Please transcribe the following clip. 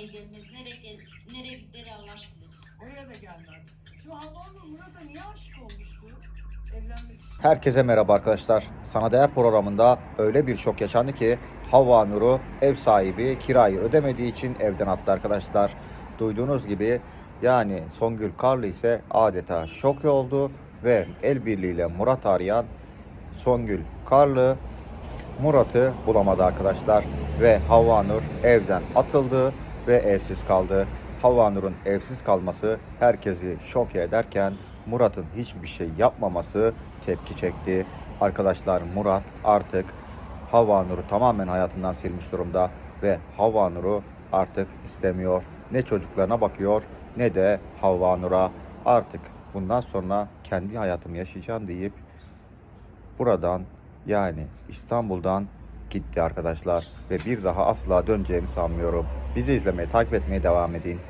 Almanya'ya gelmez. Nereye, nereye gider Allah bilir. Oraya da gelmez. Şu Havva Murat'a niye aşık olmuştu? Evlenmek için. Herkese merhaba arkadaşlar. Sana Değer programında öyle bir şok yaşandı ki Havva Nur'u ev sahibi kirayı ödemediği için evden attı arkadaşlar. Duyduğunuz gibi yani Songül Karlı ise adeta şok oldu ve el birliğiyle Murat arayan Songül Karlı Murat'ı bulamadı arkadaşlar ve Havva Nur evden atıldı ve evsiz kaldı. Havva Nur'un evsiz kalması herkesi şok ederken Murat'ın hiçbir şey yapmaması tepki çekti. Arkadaşlar Murat artık Havva Nur'u tamamen hayatından silmiş durumda ve Havva Nur'u artık istemiyor. Ne çocuklarına bakıyor ne de Havva Nur'a artık bundan sonra kendi hayatımı yaşayacağım deyip buradan yani İstanbul'dan gitti arkadaşlar ve bir daha asla döneceğimi sanmıyorum. Bizi izlemeye, takip etmeye devam edin.